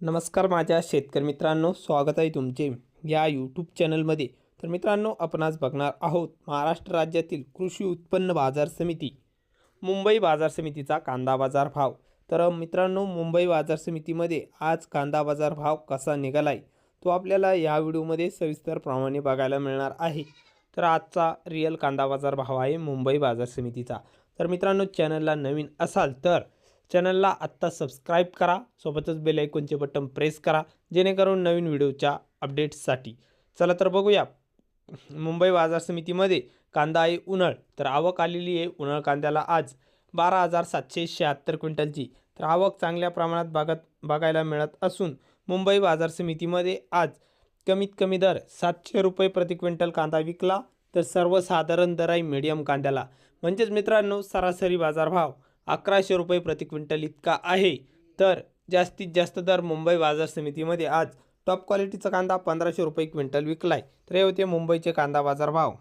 नमस्कार माझ्या शेतकरी मित्रांनो स्वागत आहे तुमचे या यूट्यूब चॅनलमध्ये. तर मित्रांनो आपण आज बघणार आहोत महाराष्ट्र राज्यातील कृषी उत्पन्न बाजार समिती मुंबई बाजार समितीचा कांदा बाजार भाव. तर मित्रांनो मुंबई बाजार समितीमध्ये आज कांदा बाजार भाव कसा निघाला आहे तो आपल्याला या व्हिडिओमध्ये सविस्तरप्रमाणे बघायला मिळणार आहे. तर आजचा रिअल कांदा बाजार भाव आहे मुंबई बाजार समितीचा. तर मित्रांनो चॅनलला नवीन असाल तर चॅनलला आत्ता सबस्क्राईब करा. सोबतच बेल आयकॉनचे बटन प्रेस करा. जेणेकरून नवीन व्हिडिओच्या अपडेट्ससाठी चला तर बघूया. मुंबई बाजार समितीमध्ये कांदा आहे उन्हाळ. तर आवक आलेली आहे. उन्हाळ कांद्याला आज बारा हजार सातशे शहात्तर क्विंटलची. तर आवक चांगल्या प्रमाणात बघत बघायला मिळत असून मुंबई बाजार समितीमध्ये आज कमीत कमी दर सातशे रुपये प्रति क्विंटल कांदा विकला. तर सर्वसाधारण दर आहे मिडियम कांद्याला. म्हणजेच मित्रांनो सरासरी बाजारभाव अकराशे रुपये प्रति क्विंटल इतका आहे. तर जास्तीत जास्त दर मुंबई बाजार समितीमध्ये आज टॉप क्वालिटीचा कांदा पंधराशे रुपये क्विंटल विकलाय. तर हे होते मुंबईचे कांदा बाजार भाव.